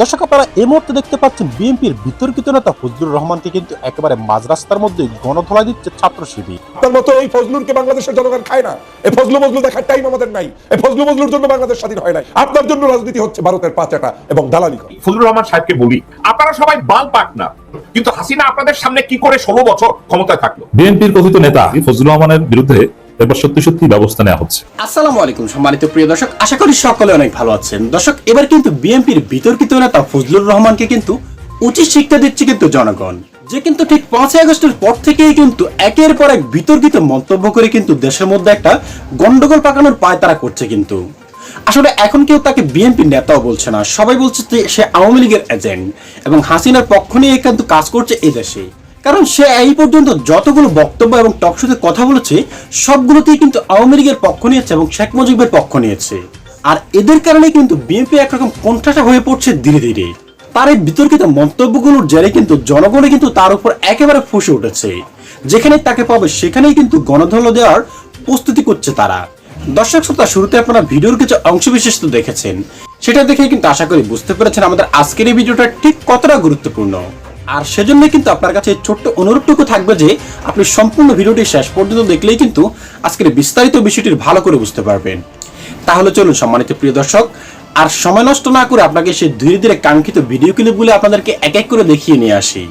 দর্শক আপনারা এই মুহূর্তে দেখতে পাচ্ছেন বিএনপির বিতর্কিত নেতা ফজলুর রহমানকে কিন্তু একেবারে মাঝ রাস্তার মধ্যে গণধলা দিচ্ছে ছাত্র শিবির। আপনার মতো এই ফজলুরকে বাংলাদেশের জনগণ খায় না। এই ফজলু মজলু দেখার টাইম আমাদের নাই। এই ফজলু মজলুর জন্য বাংলাদেশ স্বাধীন হয় নাই। আপনার জন্য রাজনীতি হচ্ছে ভারতের পাচাটা এবং দালালি ফজলুর রহমান সাহেবকে বলি আপনারা সবাই বাল পাক না। কিন্তু হাসিনা আপনাদের সামনে কি করে ষোলো বছর ক্ষমতায় থাকল? বিএনপির কথিত নেতা ফজলুর রহমানের বিরুদ্ধে সত্যি সত্যি ব্যবস্থা নেওয়া হচ্ছে। আসসালামু আলাইকুম সম্মানিত প্রিয় দর্শক, আশা করি সকলে অনেক ভালো আছেন। দর্শক, এবার কিন্তু বিএনপির বিতর্কিত নেতা ফজলুর রহমানকে কিন্তু উচিত শিক্ষা দিচ্ছে কিন্তু জনগণ। যে কিন্তু ঠিক পাঁচই আগস্টের পর থেকেই কিন্তু একের পর এক বিতর্কিত মন্তব্য করে কিন্তু দেশের মধ্যে একটা গন্ডগোল পাকানোর পায় তারা করছে কিন্তু। আসলে এখন কেউ তাকে বিএনপি নেতাও বলছে না। সবাই বলছে যে সে আওয়ামী লীগের এজেন্ট এবং হাসিনার পক্ষ নিয়ে কিন্তু কাজ করছে এই দেশে কারণ সে এই পর্যন্ত যতগুলো বক্তব্য এবং টকশোতে কথা বলেছে, সবগুলোতেই কিন্তু আওয়ামী লীগের পক্ষ নিয়েছে এবং শেখ মুজিবের পক্ষ নিয়েছে। আর এদের কারণে কিন্তু বিএনপি একরকম কণ্ঠাসা হয়ে পড়ছে ধীরে ধীরে। তার এই বিতর্কিত মন্তব্যগুলোর জেরে কিন্তু জনগণে কিন্তু তার উপর একেবারে ফুসে উঠেছে। যেখানে তাকে পাবে সেখানেই কিন্তু গণধল দেওয়ার প্রস্তুতি করছে তারা। দর্শক শ্রোতা, শুরুতে আপনারা ভিডিওর কিছু অংশবিশেষ তো দেখেছেন। সেটা দেখে কিন্তু আশা করি বুঝতে পেরেছেন আমাদের আজকের এই ভিডিওটা ঠিক কতটা গুরুত্বপূর্ণ। আর সেজন্য কিন্তু আপনার কাছে ছোট্ট অনুরোধটুকু থাকবে যে আপনি সম্পূর্ণ ভিডিওটি শেষ পর্যন্ত দেখলেই কিন্তু আজকের বিস্তারিত বিষয়টির ভালো করে বুঝতে পারবেন। তাহলে চলুন, সম্মানিত প্রিয় দর্শক, আর সময় নষ্ট না করে আপনাকে সেই ধীরে ধীরে কাঙ্ক্ষিত ভিডিও ক্লিপগুলো আপনাদেরকে এক এক করে দেখিয়ে নিয়ে আসি।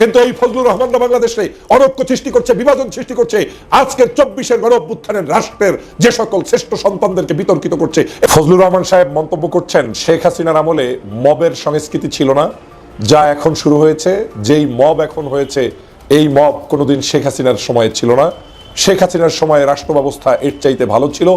কিন্তু এই ফজলুর রহমানরা বাংলাদেশে অনৈক্য সৃষ্টি করছে, বিভাজন সৃষ্টি করছে। আজকের চব্বিশের গণ অভ্যুত্থানের রাষ্ট্রের যে সকল শ্রেষ্ঠ সন্তানদেরকে বিতর্কিত করছে ফজলুর রহমান সাহেব মন্তব্য করছেন, শেখ হাসিনার আমলে মবের সংস্কৃতি ছিল না। যা এখন শুরু হয়েছে, যেই মব এখন হয়েছে, এই মব কোনোদিন শেখ হাসিনার সময়ে ছিল না। শেখ হাসিনার সময়ে রাষ্ট্র ব্যবস্থা এর চাইতে ভালো ছিল।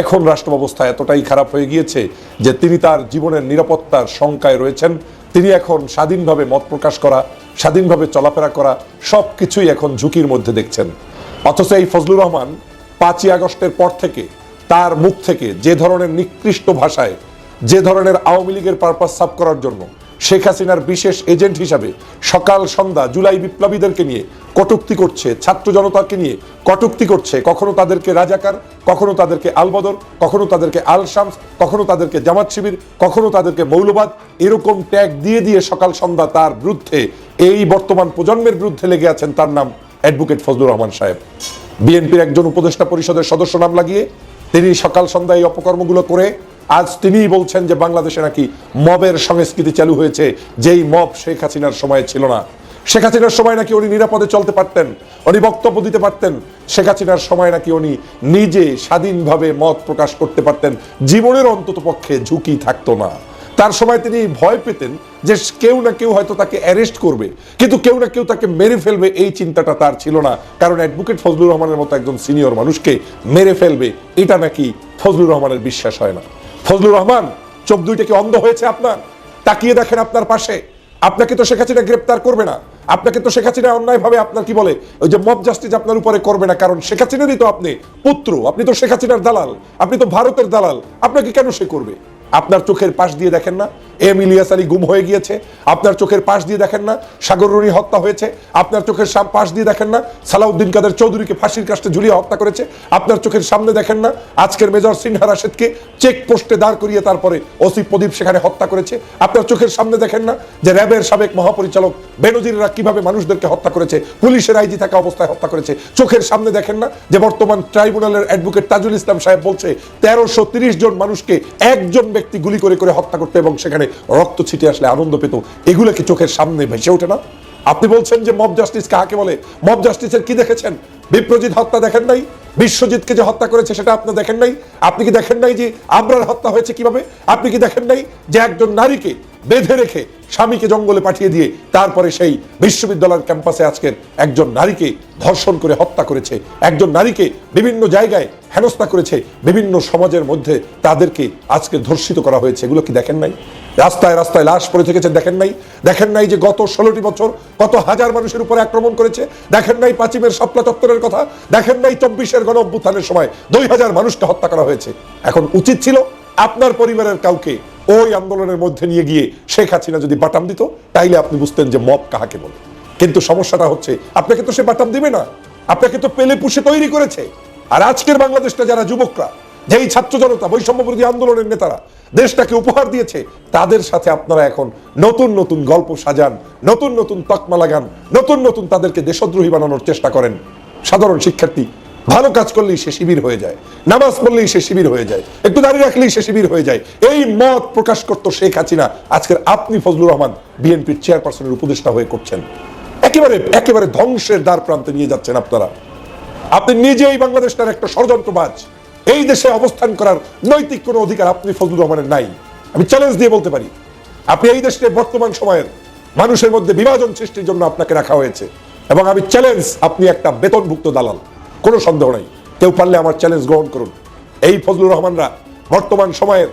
এখন রাষ্ট্র ব্যবস্থা এতটাই খারাপ হয়ে গিয়েছে যে তিনি তার জীবনের নিরাপত্তার শঙ্কায় রয়েছেন। তিনি এখন স্বাধীনভাবে মত প্রকাশ করা, স্বাধীনভাবে চলাফেরা করা সব কিছুই এখন ঝুঁকির মধ্যে দেখছেন। অথচ এই ফজলুর রহমান পাঁচই আগস্টের পর থেকে তার মুখ থেকে যে ধরনের নিকৃষ্ট ভাষায়, যে ধরনের আওয়ামী লীগের পারপাস সাফ করার জন্য শেখ হাসিনার বিশেষ এজেন্ট হিসাবে সকাল সন্ধ্যা জুলাই বিপ্লবীদেরকে নিয়ে কটুক্তি করছে, ছাত্র জনতাকে নিয়ে কটুক্তি করছে। কখনো তাদেরকে রাজাকার, কখনো তাদেরকে আলবদর, কখনো তাদেরকে আল শামস কখনো তাদেরকে জামাত শিবির, কখনো তাদেরকে মৌলবাদ। এরকম ট্যাগ দিয়ে দিয়ে সকাল সন্ধ্যা তার বিরুদ্ধে, এই বর্তমান প্রজন্মের বিরুদ্ধে লেগে আছেন তার নাম অ্যাডভোকেট ফজলুর রহমান সাহেব। বিএনপির একজন উপদেষ্টা পরিষদের সদস্য নাম লাগিয়ে তিনি সকাল সন্ধ্যায় এই অপকর্মগুলো করে আজ তিনিই বলছেন যে বাংলাদেশে নাকি মবের সংস্কৃতি চালু হয়েছে, যেই মব শেখ হাসিনার সময় ছিল না। শেখ হাসিনার সময় নাকি উনি নিরাপদে চলতে পারতেন, উনি বক্তব্য দিতে পারতেন। শেখ হাসিনার সময় নাকি উনি নিজে স্বাধীনভাবে মত প্রকাশ করতে পারতেন। জীবনের অন্তত পক্ষে ঝুঁকি থাকতো না। তার সময় তিনি ভয় পেতেন যে কেউ না কেউ হয়তো তাকে অ্যারেস্ট করবে, কিন্তু কেউ না কেউ তাকে মেরে ফেলবে এই চিন্তাটা তার ছিল না। কারণ অ্যাডভোকেট ফজলুর রহমানের মতো একজন সিনিয়র মানুষকে মেরে ফেলবে, এটা নাকি ফজলুর রহমানের বিশ্বাস হয় না। ফজলুর রহমান, চোখ দুইটা কি অন্ধ হয়েছে আপনার? তাকিয়ে দেখেন আপনার পাশে। আপনাকে তো শেখ হাসিনা গ্রেপ্তার করবে না। আপনাকে তো শেখ হাসিনা অন্যায়ভাবে আপনার কি বলে, ওই যে মব জাস্টিস আপনার উপরে করবে না। কারণ শেখ হাসিনারই তো আপনি পুত্র, আপনি তো শেখ হাসিনার দালাল, আপনি তো ভারতের দালাল। আপনাকে কেন সে করবে? আপনার চোখের পাশ দিয়ে দেখেন না। এম ইলিয়াস আলী গুম হয়ে গিয়েছে। আপনার চোখের পাশ দিয়ে দেখেন না। সাগর রুনি হত্যা হয়েছে। আপনার চোখের পাশ দিয়ে দেখেন না। সালাউদ্দিন কাদের চৌধুরীকে ফাঁসির কাস্টে ঝুলিয়ে হত্যা করেছে। আপনার চোখের সামনে দেখেন না। আজকের মেজর সিনহা রাশেদকে চেক পোস্টে দাঁড় করিয়ে তারপরে ওসি প্রদীপ সেখানে হত্যা করেছে। আপনার চোখের সামনে দেখেন না যে র্যাবের সাবেক মহাপরিচালক বেনজিররা কীভাবে মানুষদেরকে হত্যা করেছে। পুলিশের আইজি থাকা অবস্থায় হত্যা করেছে। চোখের সামনে দেখেন না যে বর্তমান ট্রাইব্যুনালের অ্যাডভোকেট তাজুল ইসলাম সাহেব বলছে, তিরিশ জন মানুষকে একজন ব্যক্তি গুলি করে করে হত্যা করতে এবং সেখানে রক্ত ছিটে আসলে আনন্দ পেত, এগুলো কি চোখের সামনে ভেসে ওঠে না? আপনি বলছেন যে মব জাস্টিস কাকে বলে? মব জাস্টিসের কি দেখেছেন? বিপ্রজিৎ হত্যা দেখেন নাই? বিশ্বজিৎকে যে হত্যা করেছে সেটা আপনি দেখেন নাই? আপনি কি দেখেন নাই যে আবরার হত্যা হয়েছে কীভাবে? আপনি কি দেখেন নাই যে একজন নারীকে বেঁধে রেখে স্বামীকে জঙ্গলে পাঠিয়ে দিয়ে তারপরে সেই বিশ্ববিদ্যালয়ের ক্যাম্পাসে আজকের একজন নারীকে ধর্ষণ করে হত্যা করেছে। একজন নারীকে বিভিন্ন জায়গায় হেনস্থা করেছে। বিভিন্ন সমাজের মধ্যে তাদেরকে আজকে ধর্ষিত করা হয়েছে। এগুলো কি দেখেন নাই? রাস্তায় রাস্তায় লাশ পড়ে থেকেছে, দেখেন নাই? দেখেন নাই যে গত ষোলোটি বছর কত হাজার মানুষের উপরে আক্রমণ করেছে? দেখেন নাই পাঁচিমের সপ্লা চত্বরের কথা? দেখেন নাই চব্বিশের গণ অভ্যুত্থানের সময় দুই হাজার মানুষকে হত্যা করা হয়েছে। এখন উচিত ছিল আপনার পরিবারের কাউকে ওই আন্দোলনের মধ্যে নিয়ে গিয়ে শেখ হাসিনা যদি বাটাম দিত, তাইলে আপনি বুঝতেন যে মব কাহাকে বলে। কিন্তু সমস্যাটা হচ্ছে, আপনাকে তো সে বাটাম দিবে না। আপনাকে তো পেলে পুষে তৈরি করেছে। আর আজকের বাংলাদেশটা যারা যুবকরা, যেই ছাত্র জনতা, বৈষম্য বিরোধী আন্দোলনের নেতারা দেশটাকে উপহার দিয়েছে, তাদের সাথে আপনারা এখন নতুন নতুন গল্প সাজান, নতুন নতুন তকমা লাগান, নতুন নতুন তাদেরকে দেশদ্রোহী বানানোর চেষ্টা করেন। সাধারণ শিক্ষার্থী ভালো কাজ করলেই সে শিবির হয়ে যায়, নামাজ পড়লেই সে শিবির হয়ে যায়, একটু দাঁড়িয়ে রাখলেই সে শিবির হয়ে যায়। এই মত প্রকাশ করতো শেখ হাসিনা। আজকের আপনি ফজলুর রহমান বিএনপির চেয়ারপারসনের উপদেষ্টা হয়ে করছেন। একেবারে একেবারে ধ্বংসের দ্বার প্রান্তে নিয়ে যাচ্ছেন আপনারা। আপনি নিজেই বাংলাদেশটার একটা ষড়যন্ত্রবাজ। এই দেশে অবস্থান করার নৈতিক কোনো অধিকার আপনি ফজলুর রহমানের নাই। আমি চ্যালেঞ্জ দিয়ে বলতে পারি, আপনি এই দেশের বর্তমান সময়ের মানুষের মধ্যে বিভাজন সৃষ্টির জন্য আপনাকে রাখা হয়েছে। এবং আমি চ্যালেঞ্জ আপনি একটা বেতনভুক্ত দালাল। কোনো সন্দেহ নাই। কেউ পারলে আমার চ্যালেঞ্জ গ্রহণ করুন। এই ফজলুর রহমানরা বর্তমান সময়ের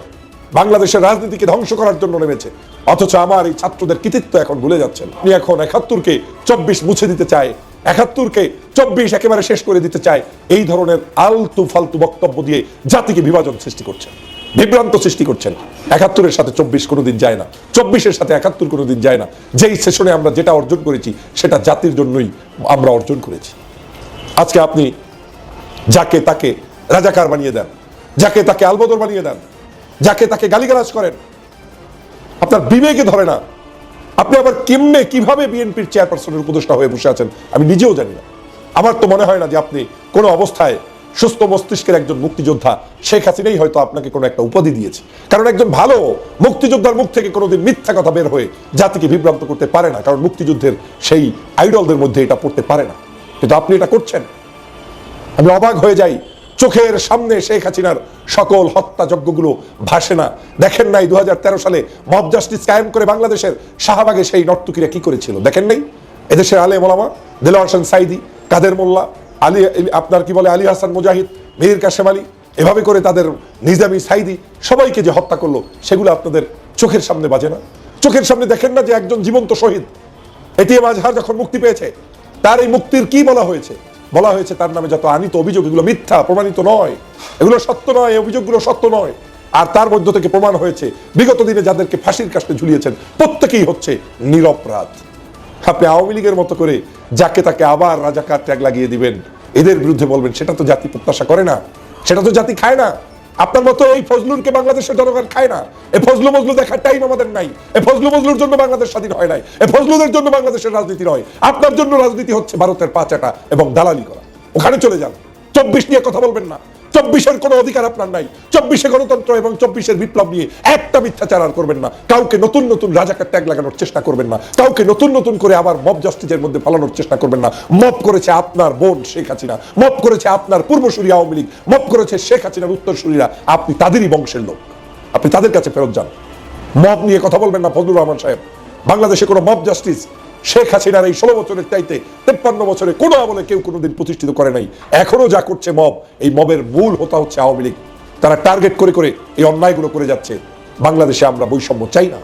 বাংলাদেশের রাজনীতিকে ধ্বংস করার জন্য নেমেছে। অথচ আমার এই ছাত্রদের কৃতিত্ব এখন ভুলে যাচ্ছেন। আপনি এখন একাত্তরকে চব্বিশ মুছে দিতে চায়, একাত্তরকে চব্বিশ একেবারে শেষ করে দিতে চায়। এই ধরনের আলতু ফালতু বক্তব্য দিয়ে জাতিকে বিভাজন সৃষ্টি করছেন, বিভ্রান্ত সৃষ্টি করছেন। একাত্তরের সাথে চব্বিশ কোনোদিন যায় না। চব্বিশের সাথে একাত্তর কোনোদিন যায় না। যেই সেশনে আমরা যেটা অর্জন করেছি, সেটা জাতির জন্যই আমরা অর্জন করেছি। আজকে আপনি যাকে তাকে রাজাকার বানিয়ে দেন, যাকে তাকে আলবদর বানিয়ে দেন, যাকে তাকে গালিগালাজ করেন, আপনার বিবেকে ধরে না। আপনি আবার কেমনে, কীভাবে বিএনপির চেয়ারপারসনের উপদেষ্টা হয়ে বসে আছেন, আমি নিজেও জানি না। আমার তো মনে হয় না যে আপনি কোনো অবস্থায় সুস্থ মস্তিষ্কের একজন মুক্তিযোদ্ধা শেখ হাসিনাই হয়তো আপনাকে কোনো একটা উপাধি দিয়েছে। কারণ একজন ভালো মুক্তিযোদ্ধার মুখ থেকে কোনোদিন মিথ্যা কথা বের হয়ে জাতিকে বিভ্রান্ত করতে পারে না, কারণ মুক্তিযুদ্ধের সেই আইডলদের মধ্যে এটা পড়তে পারে না। কিন্তু আপনি এটা করছেন। আমি অবাক হয়ে যাই। চোখের সামনে শেখ হাসিনার সকল হত্যাযজ্ঞগুলো ভাসে না। দেখেন নাই দু সালে মব জাস্টিস কায়েম করে বাংলাদেশের শাহবাগে সেই নর্তকীরা কি করেছিল। দেখেন নাই? এদেশের আলে মোলামা দেলোয়ার হোসেন সাইদি, কাদের মোল্লা, আলী, আপনার কি বলে আলী হাসান মুজাহিদ, মীর কাশেম আলী, এভাবে করে তাদের নিজামি সাইদি সবাইকে যে হত্যা করল, সেগুলো আপনাদের চোখের সামনে বাজে না। চোখের সামনে দেখেন না যে একজন জীবন্ত শহীদ? এটিএম আজহার যখন মুক্তি পেয়েছে তার এই মুক্তির কি বলা হয়েছে? বলা হয়েছে তার নামে যত আনিত অভিযোগ, এগুলো মিথ্যা, প্রমাণিত নয়। এগুলো সত্য নয়, এই অভিযোগগুলো সত্য নয়। আর তার মধ্য থেকে প্রমাণ হয়েছে, বিগত দিনে যাদেরকে ফাঁসির কাস্টে ঝুলিয়েছেন, প্রত্যেকেই হচ্ছে নিরপরাধ। আপনি আওয়ামী লীগের মতো করে যাকে তাকে আবার রাজাকার ট্যাগ লাগিয়ে দিবেন, এদের বিরুদ্ধে বলবেন, সেটা তো জাতি প্রত্যাশা করে না, সেটা তো জাতি খায় না। আপনার মতো এই ফজলুরকে বাংলাদেশের জনগণ খায় না। এ ফজলু মজলু দেখার টাইম আমাদের নাই। এ ফজলু মজলুর জন্য বাংলাদেশ স্বাধীন হয় নাই। এ ফজলুদের জন্য বাংলাদেশের রাজনীতি নয়। আপনার জন্য রাজনীতি হচ্ছে ভারতের পাচাটা এবং দালালি করা। ওখানে চলে যান। চব্বিশ নিয়ে কথা বলবেন না। চব্বিশের কোনো অধিকার আপনার নাই। চব্বিশে গণতন্ত্র এবং চব্বিশের বিপ্লব নিয়ে একটা মিথ্যাচার আর করবেন না। কাউকে নতুন নতুন রাজাকার ট্যাগ লাগানোর চেষ্টা করবেন না। কাউকে নতুন নতুন করে আবার মব জাস্টিসের মধ্যে ফালানোর চেষ্টা করবেন না। মব করেছে আপনার বোন শেখ হাসিনা। মব করেছে আপনার পূর্বসূরি আওয়ামী লীগ। মব করেছে শেখ হাসিনার উত্তরসূরিরা। আপনি তাদেরই বংশের লোক। আপনি তাদের কাছে ফেরত যান। মব নিয়ে কথা বলবেন না, ফজলুর রহমান সাহেব। বাংলাদেশে কোনো মব জাস্টিস শেখ হাসিনার এই ষোলো বছরের চাইতে তেপ্পান্ন বছরে কোনো আমলে কেউ কোনোদিন প্রতিষ্ঠিত করে নাই। এখনও যা করছে মব, এই মবের মূল হতা হচ্ছে আওয়ামী লীগ। তারা টার্গেট করে করে এই অন্যায়গুলো করে যাচ্ছে। বাংলাদেশে আমরা বৈষম্য চাই না।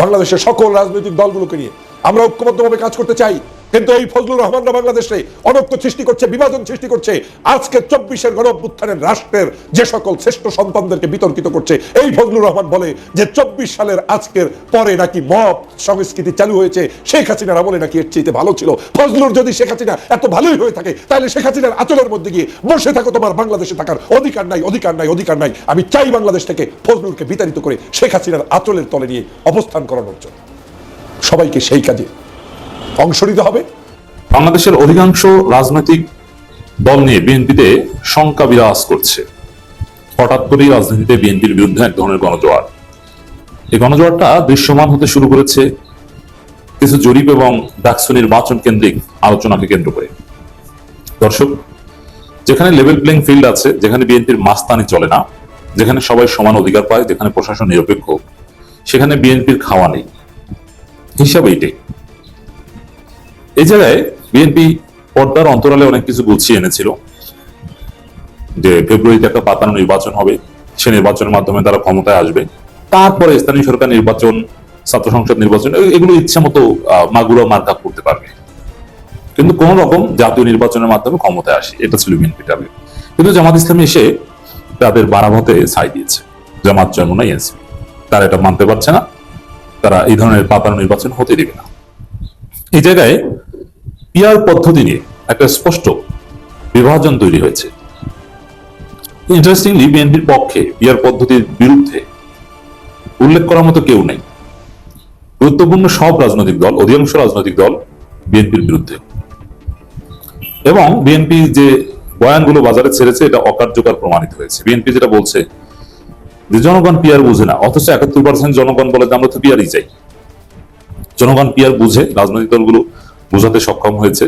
বাংলাদেশের সকল রাজনৈতিক দলগুলোকে নিয়ে আমরা ঐক্যবদ্ধভাবে কাজ করতে চাই। কিন্তু এই ফজলুর রহমানরা বাংলাদেশে অনৈক্য সৃষ্টি করছে, বিভাজন সৃষ্টি করছে। আজকে চব্বিশের গণ অভ্যুত্থানের রাষ্ট্রের যে সকল শ্রেষ্ঠ সন্তানদেরকে বিতর্কিত করছে, এই ফজলুর রহমান বলে যে চব্বিশ সালের আজকের পরে নাকি মব সংস্কৃতি চালু হয়েছে, শেখ হাসিনার আমলে নাকি এর চেয়ে ভালো ছিল। ফজলুর যদি শেখ হাসিনা এত ভালোই হয়ে থাকে, তাহলে শেখ হাসিনার আচলের মধ্যে গিয়ে বসে থাকো তোমার বাংলাদেশে থাকার অধিকার নাই অধিকার নাই অধিকার নাই। আমি চাই বাংলাদেশ থেকে ফজলুরকে বিতাড়িত করে শেখ হাসিনার আচলের তলে নিয়ে অবস্থান করানোর জন্য। সবাইকে সেই কাজে অংশ নিতে হবে। বাংলাদেশের অধিকাংশ রাজনৈতিক দল নিয়ে বিএনপিতে শঙ্কা বিরাজ করছে। হঠাৎ করেই রাজনীতিতে বিএনপির বিরুদ্ধে এক ধরনের গণজোয়ার। এই গণজোয়ারটা দৃশ্যমান হতে শুরু করেছে কিছু জরিপ এবং ডাকসু নির্বাচন কেন্দ্রিক আলোচনাকে কেন্দ্র করে। দর্শক, যেখানে লেভেল প্লেইং ফিল্ড আছে, যেখানে বিএনপির মাস্তানি চলে না, যেখানে সবাই সমান অধিকার পায়, যেখানে প্রশাসন নিরপেক্ষ, সেখানে বিএনপির খাওয়া নেই। হিসাবে এইটাই। এই জায়গায় বিএনপি পর্দার অন্তরালে অনেক কিছু গুছিয়ে এনেছিল যে ফেব্রুয়ারিতে একটা পাতানো নির্বাচন হবে, সে নির্বাচনের মাধ্যমে তারা ক্ষমতায় আসবে। তারপরে স্থানীয় সরকার নির্বাচন, ছাত্র সংসদ নির্বাচন এগুলো ইচ্ছা মতো মাগুলো মার্কাপ করতে পারবে। কিন্তু কোন রকম জাতীয় নির্বাচনের মাধ্যমে ক্ষমতায় আসে, এটা ছিল বিএনপি টার্গেট কিন্তু জামাত ইসলাম এসে তাদের বারামতে ছাই দিয়েছে, জামাত জন্ম নাই এনসিপি। তারা এটা মানতে পারছে না, তারা এই ধরনের পাতানো নির্বাচন হতে দেবে না। এই জায়গায় পিয়ার পদ্ধতি নিয়ে একটা স্পষ্ট বিভাজন তৈরি হয়েছে। ইন্টারেস্টিংলি বিএনপির পক্ষে পিয়ার পদ্ধতির বিরুদ্ধে উল্লেখ করার মতো কেউ নেই। গুরুত্বপূর্ণ সব রাজনৈতিক দল, অধিকাংশ রাজনৈতিক দল বিএনপির বিরুদ্ধে। এবং বিএনপি যে বয়ানগুলো বাজারে ছেড়েছে, এটা অকার্যকর প্রমাণিত হয়েছে। বিএনপি যেটা বলছে, যে জনগণ পিয়ার বুঝে না, অথচ একাত্তর পার্সেন্ট জনগণ বলে যে আমরা তো পিয়ারই চাই। জনগণ পিয়ার বুঝে, রাজনৈতিক দলগুলো বোঝাতে সক্ষম হয়েছে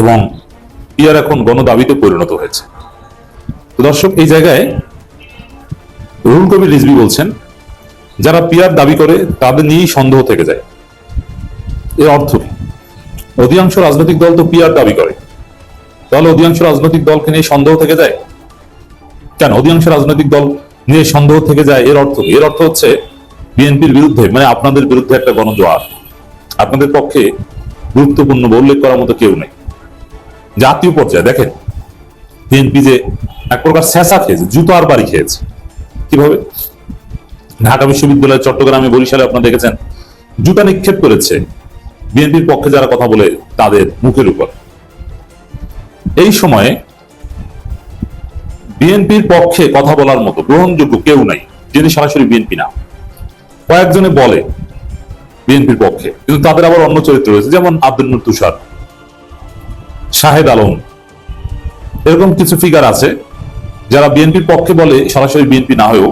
এবং পিয়ার এখন গণদাবিতে পরিণত হয়েছে। দর্শক, এই জায়গায় রুহুল কবির রিজবি বলছেন, যারা পিয়ার দাবি করে তাদের নিয়েই সন্দেহ থেকে যায়। এর অর্থ অধিকাংশ রাজনৈতিক দল তো পিয়ার দাবি করে। তাহলে অধিকাংশ রাজনৈতিক দলকে নিয়ে সন্দেহ থেকে যায়? কেন? অধিকাংশ রাজনৈতিক দল নিয়ে সন্দেহ থেকে যায়, এর অর্থ এর অর্থ হচ্ছে, বিএনপির বিরুদ্ধে মানে আপনাদের বিরুদ্ধে একটা গণজোয়ার। আপনাদের পক্ষে গুরুত্বপূর্ণ উল্লেখ করার মতো কেউ নেই। জাতীয় পর্যায়ে দেখেন বিএনপি যে এক প্রকার স্যাঁচা খেয়েছে, জুতো আর বাড়ি খেয়েছে। কীভাবে? ঢাকা বিশ্ববিদ্যালয় চট্টগ্রামে বরিশালে আপনারা দেখেছেন, জুতা নিক্ষেপ করেছে বিএনপির পক্ষে যারা কথা বলে তাদের মুখের উপর। এই সময়ে বিএনপির পক্ষে কথা বলার মতো গ্রহণযোগ্য কেউ নাই, যিনি সরাসরি বিএনপি না। কয়েকজনে বলে বিএনপির পক্ষে। কিন্তু তাদের আবার অন্য চরিত্র রয়েছে, যেমন আব্দুল তুষার, শাহেদ আলম। এরকম কিছু ফিগার আছে, যারা বিএনপির পক্ষে বলে সরাসরি বিএনপি না হয়েও,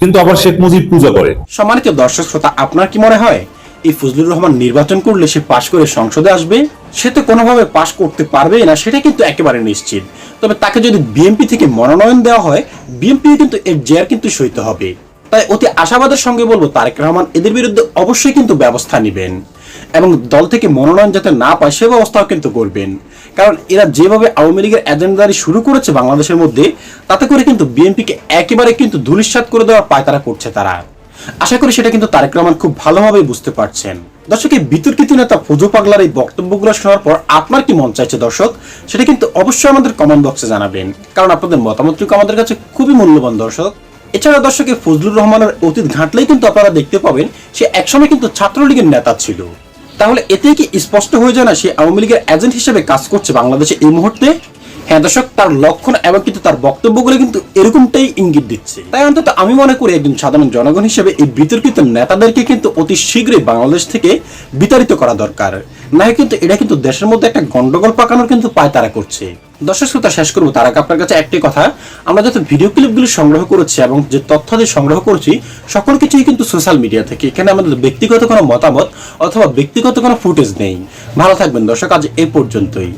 কিন্তু আবার শেখ মুজিব পূজা করে। সম্মানিত দর্শক শ্রোতা, আপনার কি মনে হয়, এই ফজলুর রহমান নির্বাচন করলে সে পাশ করে সংসদে আসবে? সে তো কোনোভাবে পাশ করতে পারবে না, সেটা কিন্তু একেবারে নিশ্চিত। তবে তাকে যদি বিএনপি থেকে মনোনয়ন দেওয়া হয় বিএনপি কিন্তু এর জেয়ার কিন্তু সইতে হবে। তাই অতি আশাবাদের সঙ্গে বলব, তারেক রহমান এদের বিরুদ্ধে অবশ্যই কিন্তু ব্যবস্থা নেবেন। এবং দল থেকে মনোনয়ন যাতে না পায়, সে ব্যবস্থাও কিন্তু করবেন। কারণ এরা যেভাবে আওয়ামী লীগের এজেন্ডারি শুরু করেছে বাংলাদেশের মধ্যে, তাতে করে কিন্তু বিএনপিকে একেবারে কিন্তু ধূলিসাৎ করে দেওয়ার পায়তারা করছে তারা। আশা করি সেটা কিন্তু তারেক রহমান খুব ভালোভাবে বুঝতে পারছেন। দর্শক, এই বিতর্কিত নেতা পুজো পাগলার এই বক্তব্যগুলো শোনার পর আপনার কি মন চাইছে দর্শক? সেটা কিন্তু অবশ্যই আমাদের কমেন্ট বক্সে জানাবেন। কারণ আপনাদের মতামতটুকু আমাদের কাছে খুবই মূল্যবান দর্শক। এছাড়া দর্শকে ফজলুর রহমানের অতীত ঘাঁটলেই কিন্তু আপনারা দেখতে পাবেন, সে একসময় কিন্তু ছাত্রলীগের নেতা ছিল। তাহলে এতেই কি স্পষ্ট হয়ে যায় না সে আওয়ামী লীগের এজেন্ট হিসেবে কাজ করছে বাংলাদেশে এই মুহূর্তে? হ্যাঁ দর্শক, তার লক্ষণ এবং কিন্তু তার বক্তব্যগুলো কিন্তু এরকমটাই ইঙ্গিত দিচ্ছে। তাই অন্তত আমি মনে করি একজন সাধারণ জনগণ হিসেবে এই বিতর্কিত নেতাদেরকে কিন্তু অতি শীঘ্রই বাংলাদেশ থেকে বিতাড়িত করা দরকার। না কিন্তু এটা কিন্তু দেশের মধ্যে একটা গন্ডগোল পাকানোর কিন্তু পায় তারা করছে। দর্শক, শ্রোতা, শেষ করব তার আগে আপনার কাছে একটি কথা। আমরা যত ভিডিও ক্লিপগুলো সংগ্রহ করেছি এবং যে তথ্যাদি সংগ্রহ করেছি, সকল কিছুই কিন্তু সোশ্যাল মিডিয়া থেকে। এখানে আমাদের ব্যক্তিগত কোনো মতামত অথবা ব্যক্তিগত কোনো ফুটেজ নেই। ভালো থাকবেন দর্শক, আজ এ পর্যন্তই।